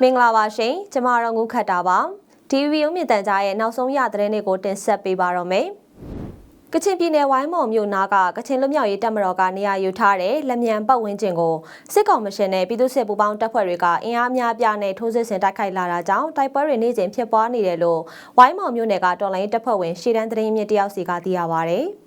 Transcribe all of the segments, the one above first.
မင်္ဂလာပါရှင်ကျမတို့ငုခတ်တာပါ DVB ရုံးမြင့်တန်ကြားရဲ့နောက်ဆုံးရသတင်းတွေကိုတင်ဆက်ပေးပါတော့မယ်ကချင်ပြည်နယ်ဝိုင်းမော်မြို့နာကကချင်လူမျိုးရေးတပ်မတော်ကနေရာယူထားတဲ့လက်မြန်ပတ်ဝန်းကျင်ကိုစစ်ကောင်မရှင်နဲ့ပြည်သူ့စစ်ပူးပေါင်းတပ်ဖွဲ့တွေကအင်အားများပြားနဲ့ထိုးစစ်ဆင်တိုက်ခိုက်လာတာကြောင့်တိုက်ပွဲတွေနေ့စဉ်ဖြစ်ပွားနေတယ်လို့ဝိုင်းမော်မြို့နယ်ကတော်လိုင်းတပ်ဖွဲ့ဝင်ရှေ့တန်းသတင်းမြင့်တယောက်စီကသိရပါဗျ။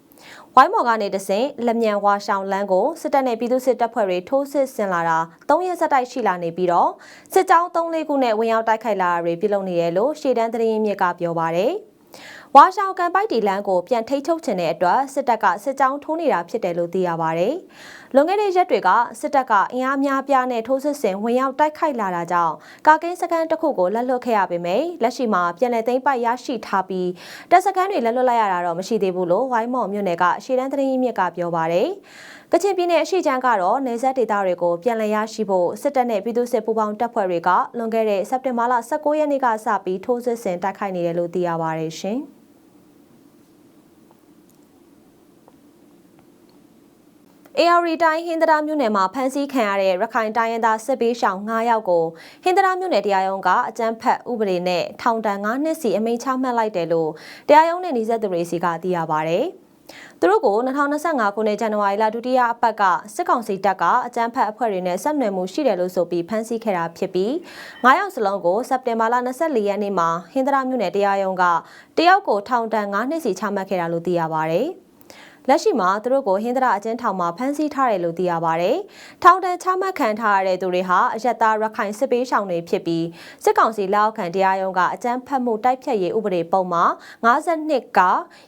ဝိုင်းမော်ကနေတဆင့်လက်မြန်ဝါရှောင်းလန်းကိုစစ်တပ်နဲ့ပြည်သူ့စစ်တပ်ဖွဲ့တွေထိုးစစ်ဆင်လာတာ၃ရက်ဆက်တိုက်ရှိလာနေပြီးတော့စစ်ကြောင်း၃လေးခုနဲ့ဝင်ရောက်တိုက်ခိုက်လာတာတွေပြုလုပ်နေတယ်လို့ရှေ့တန်းသတင်းမြစ်ကပြောပါရယ် ဝါရှောင်းကန်ပိုက်တီလန်းကိုပြန်ထိတ်ထုတ်ခြင်းတဲ့အတွက်စစ်တပ်ကစစ်ကြောင်းထိုးနေတာဖြစ်တယ်လို့သိရပါရယ်လွန်ခဲ့တဲ့ရက်တွေကစစ်တပ်ကအင်အားများပြားနဲ့ထိုးစစ်ဆင်ဝင်ရောက်တိုက်ခိုက်လာတာကြောင့်ကာကင်းစခန်းတစ်ခုကိုလက်လွတ်ခဲ့ရပေမယ့်လက်ရှိမှာပြန်လည်သိမ်းပိုက်ရရှိထားပြီးတပ်စခန်းတွေလက်လွတ်လိုက်ရတာတော့မရှိသေးဘူးလို့ဝိုင်းမော်မြို့နယ်ကရှေ့တန်းသတင်းရင်းမြစ်ကပြောပါရယ်ကချင်ပြည်နယ်အရှိချမ်းကတော့နေဆက်ဒေသတွေကိုပြန်လည်ရရှိဖို့စစ်တပ်နဲ့ပြည်သူ့စစ်ပူးပေါင်းတပ်ဖွဲ့တွေကလွန်ခဲ့တဲ့စက်တင်ဘာလ19ရက်နေ့ကစပြီးထိုးစစ်ဆင်တိုက်ခိုက်နေတယ်လို့သိရပါရယ်ရှင်။ AR တိုင်းဟင်္ဒရာမြို့နယ်မှာဖမ်းဆီးခံရတဲ့ရခိုင်တိုင်းရင်းသားစစ်ပေးရှောင်9ယောက်ကိုဟင်္ဒရာမြို့နယ်တရားရုံးကအကြမ်းဖက်ဥပဒေနဲ့ထောင်ဒဏ်9နှစ်စီအမိန့်ချမှတ်လိုက်တယ်လို့တရားရုံးနဲ့နှိစက်သူတွေစီကသိရပါဗျ။သူတို့ကို2025ခုနှစ်ဇန်နဝါရီလဒုတိယအပတ်ကစစ်ကောင်စီတပ်ကအကြမ်းဖက်အဖွဲ့တွေနဲ့ဆက်နွယ်မှုရှိတယ်လို့ဆိုပြီးဖမ်းဆီးခဲ့တာဖြစ်ပြီး9ယောက်စလုံးကိုစက်တင်ဘာလ24ရက်နေ့မှာဟင်္ဒရာမြို့နယ်တရားရုံးကတယောက်ကိုထောင်ဒဏ်9နှစ်စီချမှတ်ခဲ့တာလို့သိရပါဗျ။ လက်ရှိမှာသူတို့ကိုဟင်္ဒရာအကျဉ်းထောင်မှာဖမ်းဆီးထားတယ်လို့သိရပါဗျ။ထောင်ဒဏ်ချမှတ်ခံထားရတဲ့သူတွေဟာအရက်သားရခိုင်စစ်ပေးရှောင်တွေဖြစ်ပြီးစစ်ကောင်စီလက်အောက်ခံတရားရုံးကအကြမ်းဖက်မှုတိုက်ဖျက်ရေးဥပဒေပုံမှ52က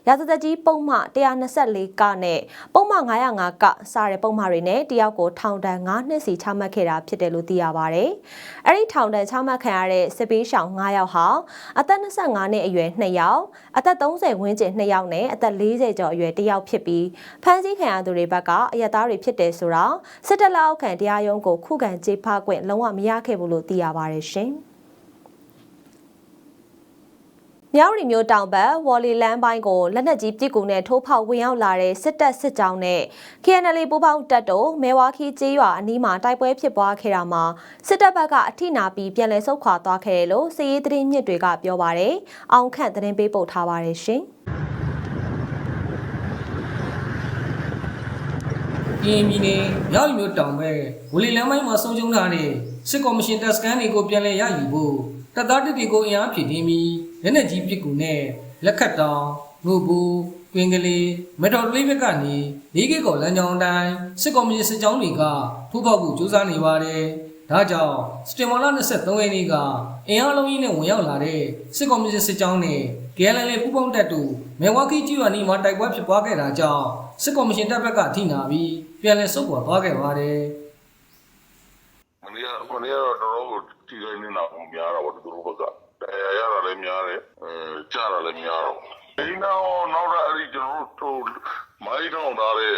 ရာဇသက်ကြီးပုံမှ124ကနဲ့ပုံမှ905ကစတဲ့ပုံမှတွေနဲ့တယောက်ကိုထောင်ဒဏ်9နှစ်စီချမှတ်ခဲ့တာဖြစ်တယ်လို့သိရပါဗျ။အဲ့ဒီထောင်ဒဏ်ချမှတ်ခံရတဲ့စစ်ပေးရှောင်9ယောက်ဟာအသက်25နှစ်အရွယ်2ယောက်အသက်30ဝန်းကျင်2ယောက်နဲ့အသက်40ကျော်အရွယ်1ယောက်ဖြစ်ပြီးဖမ်းဆီးခံရသူတွေဘက်ကအယက်သားတွေဖြစ်တယ်ဆိုတော့စစ်တပ်လက်အောက်ခံတရားရုံးကိုခုခံကြေးဖခွင့်လုံးဝမရခဲ့ဘူးလို့သိရပါတယ်ရှင်။မြောက်ရီမျိုးတောင်ဘက်ဝေါ်လီလန်းပိုင်းကိုလက်နက်ကြီးပစ်ကူနဲ့ထိုးဖောက်ဝင်ရောက်လာတဲ့စစ်တပ်စစ်ကြောင်းနဲ့ KNL ပူးပေါင်းတပ်တို့မဲဝါခီကျေးရွာအနီးမှာတိုက်ပွဲဖြစ်ပွားခဲ့တာမှာစစ်တပ်ဘက်ကအထိနာပြီးပြန်လည်ဆုတ်ခွာသွားခဲ့တယ်လို့စစ်ရေးသတင်းမြစ်တွေကပြောပါတယ်။အောင်ခန့်သတင်းပေးပို့ထားပါတယ်ရှင်။ ကရင်ပြည်နယ်မြောက်ရီမြို့တောင်ဘက်ဝလီလမ်းပိုင်းမှာဆုံးရှုံးထားတဲ့စစ်ကော်မရှင်တပ်စခန်းတွေကိုပြန်လည်ရယူဖို့တပ်သားတပ်တွေကိုအင်အားဖြည့်တင်းပြီးလက်နက်ကြီးပစ်ကူနဲ့လက်ခတ်တောင်ငုတ်ဘူးကွင်းကလေးမက်တော်တလေးဘက်ကနေလေးကီကောလမ်းကြောင်းအတိုင်းစစ်ကော်မရှင်စစ်ကြောင်းတွေကထိုးပေါက်ကိုစူးစမ်းနေပါတယ်။ဒါကြောင့်စတင်မာလာ23ရက်နေ့ကအင်အားလုံးကြီးနဲ့ဝင်ရောက်လာတဲ့စစ်ကော်မရှင်စစ်ကြောင်းနဲ့ KLL ပူးပေါင်းတပ်တို့မဲဝါကီကျွာနီမှာတိုက်ပွဲဖြစ်ပွားခဲ့တာကြောင့်စစ်ကော်မရှင်တပ်ဘက်ကအထိနာပြီး ပြန်လည်ဆုတ်ခွာသွားခဲ့ပါတယ်။မနေ့ကမနေ့ကတော့တော်တော်ကိုထိခိုက်နေတာပုံများတာပေါ့သူတို့ဘက်ကတရားရတာလည်းများတယ်အဲကြားတာလည်းများတော့ဒီနောက်နောက်တော့အဲ့ဒီကျွန်တော်တို့မိုင်းထောင်ထားတဲ့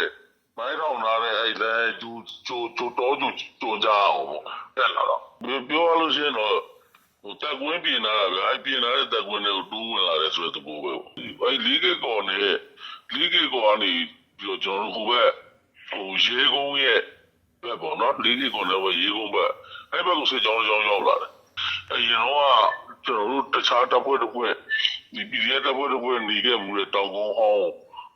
မိုင်းထောင်ထားတဲ့အဲ့လဲကျူကျူကျူတော်ကျူကျူကြအောင်ပေါ့အဲ့လာတော့ပြောရလို့ရှိရင်တော့ဟိုတက်ကွင်းပြင်လာတာပဲအဲ့ပြင်လာတဲ့တက်ကွင်းတွေကိုတိုးဝင်လာတယ်ဆိုတဲ့သဘောပဲအဲ့လီကေကောနဲ့လီကေကောကနေပြီးတော့ကျွန်တော်တို့ဟိုဘက် ဟိုရေကုန်းရဲ့ဘက်ပေါ့နော်လေးကြီးကနေဝရေကုန်ဘက်အဲ့ဘက်ကိုစေချောင်းချောင်းရောက်လာတယ်အရင်တော့ကျွန်တော်တို့တခြားတပ်ဖွဲ့တစ်ဖွဲ့ဒီ PDF တပ်ဖွဲ့တစ်ဖွဲ့နေခဲ့မှုတဲ့တောင်ကုန်းဟောင်း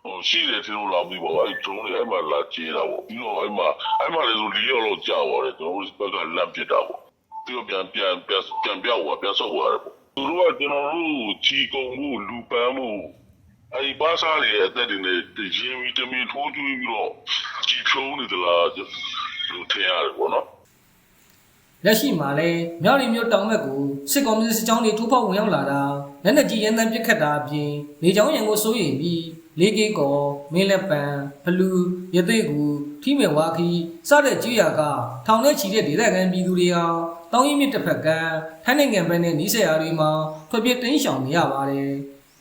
ဟိုရှိတယ်သူတို့လာပြီးပေါ့အဲ့ဒုံးလေးအဲ့မှာလာကျေးတာပေါ့ပြီးတော့အဲ့မှာအဲ့မှာလည်းဆိုလေးရောက်တော့ကြာသွားတယ်ကျွန်တော်တို့ဘက်ကလမ်းပစ်တာပေါ့သူတို့ပြန်ပြန်ပြန်ပြန်ပြောက်သွားပြန်ဆုတ်သွားတယ်ပေါ့သူတို့ကကျွန်တော်တို့ချီကုံမှုလူပန်းမှုအဲ့ဒီပါစားတွေအသက်တွေနဲ့ရင်ဗီတမင်ထိုးကျွေးပြီးတော့ ချီဖြုံးနေသလားလို့ထင်ရတယ်ပေါ့နော်လက်ရှိမှာလဲမြောက်ရီမြို့တောင်ဘက်ကိုစစ်ကောင်စီစစ်ကြောင်းတွေထိုးဖောက်ဝင်ရောက်လာတာလက်နက်ကြီးရန်တမ်းပစ်ခတ်တာအပြင်လေကြောင်းရန်ကိုစိုးရိမ်ပြီးလေးကေကောမင်းလက်ပံဘလူးရသိကူထိမေဝါခီစတဲ့ကြီးရာကထောင်ထဲချီတဲ့ဒေသခံပြည်သူတွေဟာတောင်းရင်မြစ်တစ်ဖက်ကထိုင်းနိုင်ငံဘက်နဲ့နီးစပ်ရာတွေမှာထွက်ပြေးတင်းရှောင်နေရပါတယ်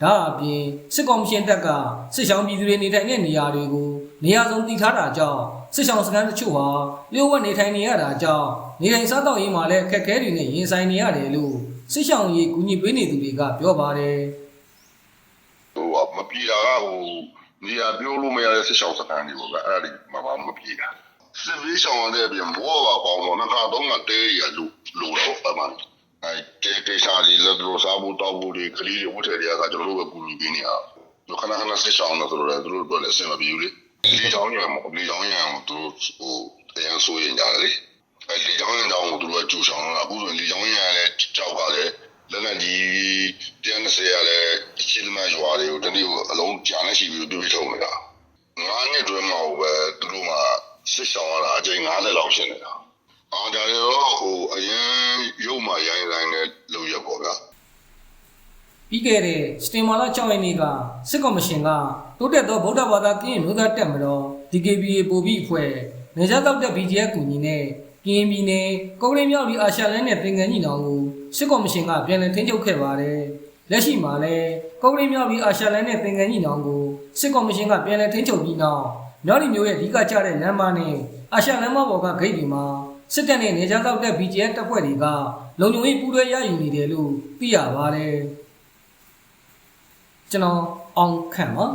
ဒါအပြင်စစ်ကောင်ရှင်တပ်ကစစ်ရှောင်းပြည်သူတွေနေထိုင်တဲ့နေရာတွေကိုနေရာစုံတည်ထားတာကြောင့်စစ်ရှောင်းစခန်းတချို့ဟာလျှို့ဝှက်နေထိုင်နေရတာကြောင့်နေထိုင်စားတော့ရေးမှာလည်းခက်ခဲတွေနဲ့ရင်ဆိုင်နေရတယ်လို့စစ်ရှောင်းရေးကူညီပေးနေသူတွေကပြောပါတယ်ဟိုမပြေတာကဟိုနေရာပြောလို့မရတဲ့ဆက်ရှောက်စကန်တွေပေါ့ကအဲ့ဒါတွေမမမပြေတာစစ်ပေးဆောင်ရတဲ့အပြင်ဘောပါပေါင်းတော့နှစ်ခါသုံးခါတဲရလူလူတော့အမှန် အဲတေတေရှာဒီလက်လို့စားဖို့တောက်ဖို့ဒီကလေးတွေဝတ်ထည်တွေကကျွန်တော်တို့ပဲကူညီပေးနေရတော့ခဏခဏစစ်ဆောင်တော့တို့လည်းတို့တို့လည်းအဆင်မပြေဘူးလေလေချောင်းရံမလေချောင်းရံတို့ဟိုတရားဆိုရင်ကြတယ်လေအဲလေချောင်းရံတော့တို့လည်းကျူဆောင်တော့အခုဆိုလေချောင်းရံလည်းကြောက်ကလည်းလက်နဲ့ကြီး120ရလည်းရှင်းမရွာတွေကိုတနေ့အလုံးကြာနေရှိပြီးတွေ့ထုံနေတာငါးနှစ်တွင်းမှာပဲသူတို့မှစစ်ဆောင်ရတာအကျိန်90လောက်ဖြစ်နေတာ။ အော်ဒါလည်းတော့ဟိုအရင်ရုပ်မှရိုင်းရိုင်းနဲ့လုပ်ရပေါ့ဗျာပြီးခဲ့တဲ့စတင်မာလာ6ရက်နေ့ကစစ်ကော်မရှင်ကတိုးတက်သောဗုဒ္ဓဘာသာကင်းမျိုးသားတက်မတော် DKBA ပို့ပြီးအဖွဲ့နေကြတော့တဲ့ BGF ကူညီနဲ့ကင်းပြည်နယ်ကုန်းရင်းမြောက်ဒီအာရှလန်နဲ့သင်္ကန်းညီနောင်ကိုစစ်ကော်မရှင်ကပြန်လည်ထိန်းချုပ်ခဲ့ပါတယ်။လက်ရှိမှာလည်းကုန်းရင်းမြောက်ဒီအာရှလန်နဲ့သင်္ကန်းညီနောင်ကိုစစ်ကော်မရှင်ကပြန်လည်ထိန်းချုပ်ပြီးနောက်မြောက်ဒီမျိုးရဲ့အဓိကကျတဲ့လမ်းမနဲ့အာရှလန်မဘော်ကဂိတ်ဒီမှာ စစ်တပ်နဲ့နေကြတော့တဲ့ BGF တပ်ဖွဲ့တွေကလုံခြုံရေးပူးတွဲရယူနေတယ်လို့သိရပါတယ်။ကျွန်တော်အောင်ခန့်ပါ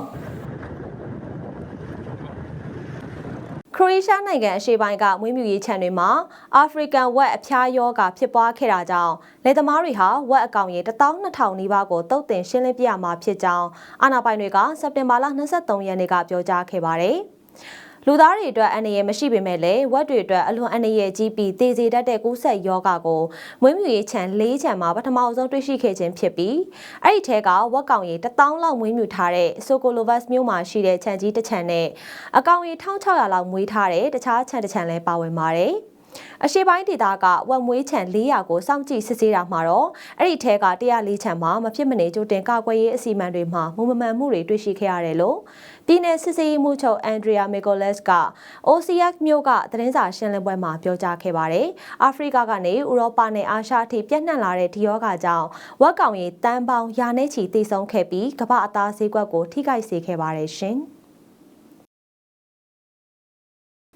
ခရိုအေးရှားနိုင်ငံအရှေ့ပိုင်းကမွေးမြူရေးခြံတွေမှာအာဖရိကန်ဝက်အဖျားရောဂါဖြစ်ပွားခဲ့တာကြောင့်လယ်သမားတွေဟာဝက်အကောင်ရေ12000နီးပါးကိုတုတ်တင်ရှင်းလင်းပြရမှာဖြစ်ကြောင်းအာဏာပိုင်တွေကစက်တင်ဘာလ23ရက်နေ့ကပြောကြားခဲ့ပါတယ်။ လူသားတွေအတွက်အန္တရာယ်မရှိပေမဲ့လည်းဝက်တွေအတွက်အလွန်အန္တရာယ်ကြီးပြီးသေစေတတ်တဲ့ကူးစက်ရောဂါကိုမွေးမြူရေးခြံ၄ခြံမှာပထမအဆုံးတွေ့ရှိခဲ့ခြင်းဖြစ်ပြီးအဲ့ဒီထဲကဝက်ကောင်ရေ1000လောက်မွေးမြူထားတဲ့ဆိုကိုလိုဗတ်မြို့မှာရှိတဲ့ခြံကြီးတစ်ခြံနဲ့အကောင်ရေ1600လောက်မွေးထားတဲ့တခြားခြံတစ်ခြံလည်းပါဝင်ပါတယ်။ အရှိပိုင်းဒေသကဝက်မွေးခြံ400ကိုစောင့်ကြည့်စစ်ဆေးတာမှာတော့အဲ့ဒီထဲက104ခြံမှာမဖြစ်မနေကြိုတင်ကာကွယ်ရေးအစီအမံတွေမှာမူမမှန်မှုတွေတွေ့ရှိခဲ့ရတယ်လို့ပြည်내စစ်ဆေးရေးမှူးချုပ်အန်ဒရီယာမီကိုလက်စ်က OCX မြို့ကသတင်းစာရှင်းလင်းပွဲမှာပြောကြားခဲ့ပါတယ်။အာဖရိကကနေဥရောပနဲ့အာရှအထိပြန့်နှံ့လာတဲ့ဒီရောဂါကြောင့်ဝက်ကောင်ရီတန်ပေါင်းရာနဲ့ချီတိဆုံးခဲ့ပြီးကမ္ဘာအသားဈေးကွက်ကိုထိခိုက်စေခဲ့ပါတယ်ရှင်။